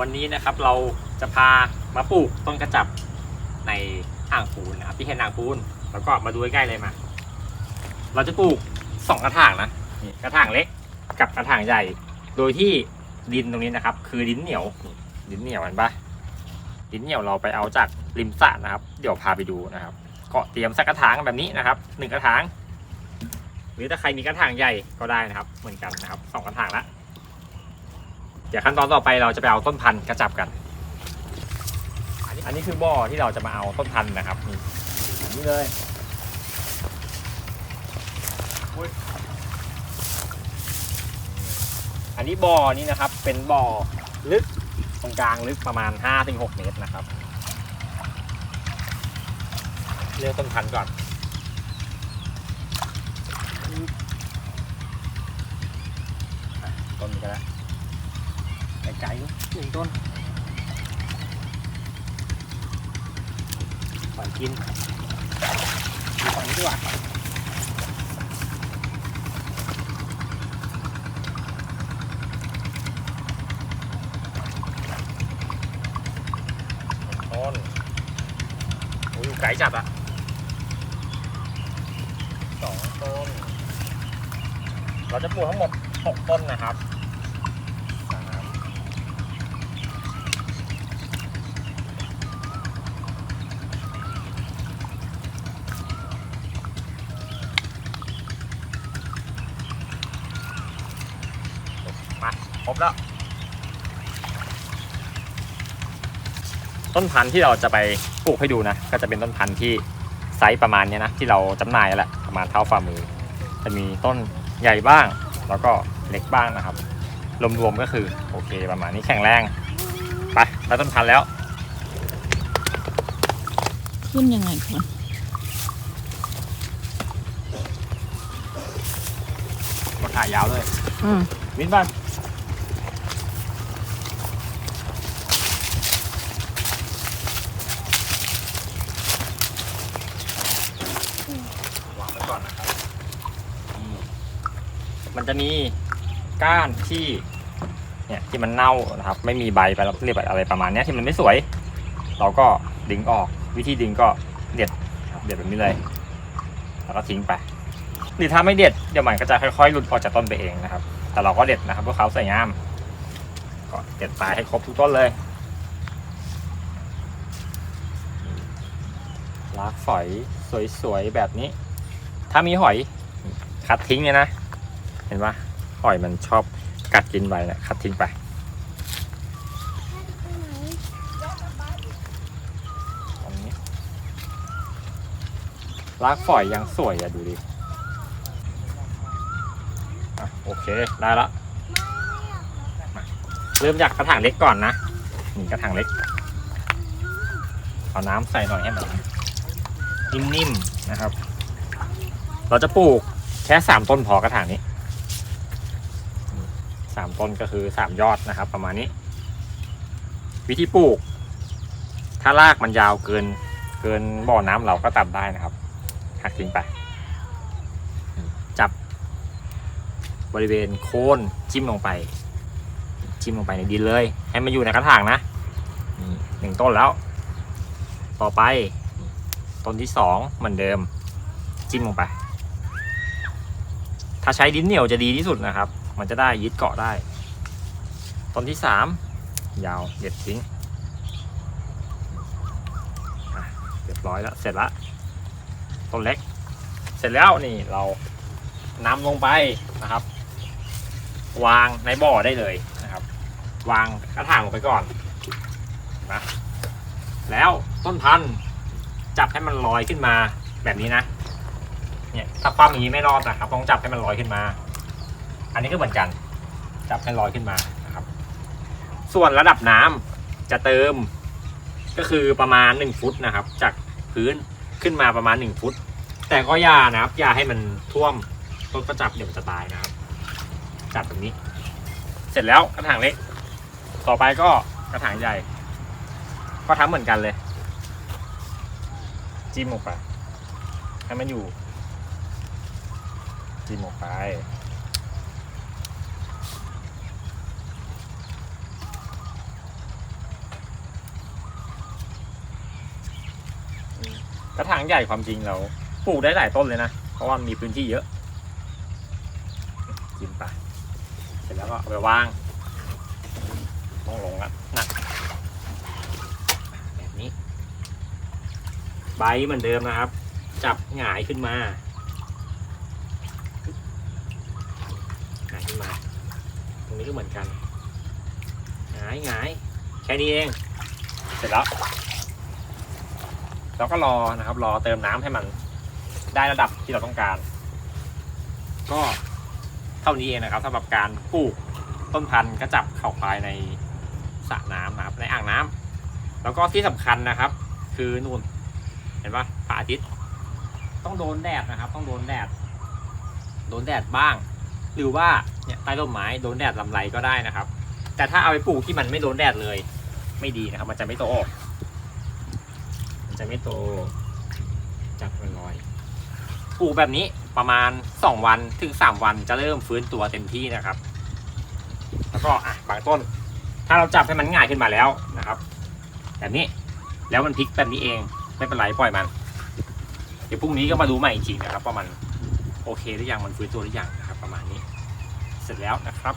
วันนี้นะครับเราจะพามาปลูกต้นกระจับในอ่างปูนนะครับที่เห็นอ่างปูน แล้วก็มาดูใกล้เลยมา เราจะปลูกสองกระถางนะนี่กระถางเล็กกับกระถางใหญ่ โดยที่ดินตรงนี้นะครับ คือดินเหนียวดินเหนียวเห็นปะดินเหนียวเราไปเอาจากริมสระนะครับ เดี๋ยวพาไปดูนะครับ ก็เตรียมสักกระถางแบบนี้นะครับหนึ่งกระถาง หรือถ้าใครมีกระถางใหญ่ก็ได้นะครับ เหมือนกันนะครับสองกระถางละ ดี๋ยวขั้นตอนต่อไปเราจะไปเอาต้นพันธุ์กระจับกันอันนี้อันนี้คือบ่อที่เราจะมาเอาต้นพันธุ์นะครับนี่อันนี้เลยอันนี้บ่อนี้นะครับเป็นบ่อลึกตรงกลางลึกประมาณ 5-6 เมตรนะครับเลือกต้นพันธุ์ก่อนต้นนี้ก็ได้ไกลๆ ลูกหนึ่งต้นก่อนกินดูฝั่งนี้ดีกว่าหนึ่งต้นโอ้ยไกลจัดอะสองต้น เราจะปลูกทั้งหมดหกต้นนะครับสาม มา ครบแล้ว ต้นพันธุ์ที่เราจะไปปลูกให้ดูนะ ก็จะเป็นต้นพันธุ์ที่ไซส์ประมาณเนี้ยนะ ที่เราจำหน่ายแหละประมาณเท่าฝ่ามือ จะมีต้นใหญ่บ้าง แล้วก็เล็กบ้างนะครับ รวมๆก็คือโอเคประมาณนี้แข็งแรง ไปได้ต้นพันธุ์แล้ว ขึ้นยังไงคะมาขายยาวเลยอืมวินบ้านวางไว้ก่อนนะครับนี่ มันจะมีก้านที่เนี่ยที่มันเน่านะครับ ไม่มีใบไปแล้วเรียกอะไรประมาณนี้ที่มันไม่สวย เราก็ดึงออกวิธีดึงก็เด็ดเด็ดแบบนี้เลยแล้วก็ทิ้งไป หรือถ้าไม่เด็ดเดี๋ยวมันก็จะค่อยๆหลุดออกจากต้นไปเองนะครับ แต่เราก็เด็ดนะครับเพื่อเขาสวยงามก็เด็ดปลายให้ครบทุกต้นเลยลากฝอยสวยๆแบบนี้ ถ้ามีหอยคัดทิ้งเนี่ยนะ เห็นปะหอยมันชอบกัดกินใบนะคัดทิ้งไปรงนี้ลากฝอยยังสวยอะดูดิอะโอเคได้ละเริ่มจากกระถางเล็กก่อนนะนี่กระถางเล็ก เอาน้ำใส่หน่อยให้มันนิ่มๆนะครับ เราจะปลูกแค่สามต้นพอกระถางนี้ สามต้นก็คือสามยอดนะครับ ประมาณนี้ วิธีปลูก ถ้ารากมันยาวเกิน เกินบ่อน้ำเราก็ตัดได้นะครับหักทิ้งไป จับบริเวณโคนจิ้มลงไป จิ้มลงไปในดินเลย ให้มันอยู่ในกระถางนะหนึ่งต้นแล้ว ต่อไปต้นที่สองเหมือนเดิม จิ้มลงไป ถ้าใช้ดินเหนียวจะดีที่สุดนะครับ มันจะได้ยึดเกาะได้ ต้นที่สามยาวเด็ดทิ้งเรียบร้อยแล้วเสร็จละต้นเล็ก เสร็จแล้วนี่เรานำลงไปนะครับ วางในบ่อได้เลยนะครับ วางกระถางลงไปก่อนนะแล้วต้นพันธุ์จับให้มันลอยขึ้นมาแบบนี้นะเนี่ยถ้าความอย่างนี้ไม่รอดนะครับต้องจับให้มันลอยขึ้นมา อันนี้ก็เหมือนกัน จับให้ลอยขึ้นมานะครับ ส่วนระดับน้ำจะเติมก็คือประมาณ 1 ฟุตนะครับ จากพื้นขึ้นมาประมาณ 1 ฟุต แต่ก็อย่านะครับอย่าให้มันท่วมต้นก็จับเดี๋ยวมันจะตายนะครับ จับแบบนี้ เสร็จแล้วกระถางเล็ก ต่อไปก็กระถางใหญ่ ก็ทำเหมือนกันเลย จิ้มลงไปให้มันอยู่จิ้มลงไป กระถางใหญ่ความจริงเราปลูกได้หลายต้นเลยนะ เพราะว่ามีพื้นที่เยอะกินไปเสร็จแล้วก็เอาไปวาง ต้องลงกันหนักแบบนี้ ใบเหมือนเดิมนะครับ จับหงายขึ้นมาหงายขึ้นมา ตรงนี้ก็เหมือนกันหงายหงายแค่นี้เอง เสร็จแล้ว เราก็รอนะครับ รอเติมน้ำให้มันได้ระดับที่เราต้องการ ก็เท่านี้เองนะครับสำหรับการปลูกต้นพันธุ์กระจับเข้าภายในสระน้ำนะครับ ในอ่างน้ำแล้วก็ที่สำคัญนะครับ คือนู่นเห็นปะพระอาทิตย์ต้องโดนแดดนะครับ ต้องโดนแดด โดนแดดบ้าง หรือว่าเนี่ยใต้ร่มไม้โดนแดดลำไรก็ได้นะครับ แต่ถ้าเอาไปปลูกที่มันไม่โดนแดดเลย ไม่ดีนะครับ มันจะไม่โตออก มันจะไม่โตจับลอยปลูกแบบนี้ประมาณสองวันถึงสามวันจะเริ่มฟื้นตัวเต็มที่นะครับ แล้วก็อะบางต้น ถ้าเราจับให้มันง่ายขึ้นมาแล้วนะครับ แบบนี้แล้วมันพลิกแบบนี้เองไม่เป็นไรปล่อยมัน เดี๋ยวพรุ่งนี้ก็มาดูใหม่อีกทีนะครับว่ามันโอเคหรือยังมันฟื้นตัวหรือยังนะครับ ประมาณนี้ เสร็จแล้วนะครับ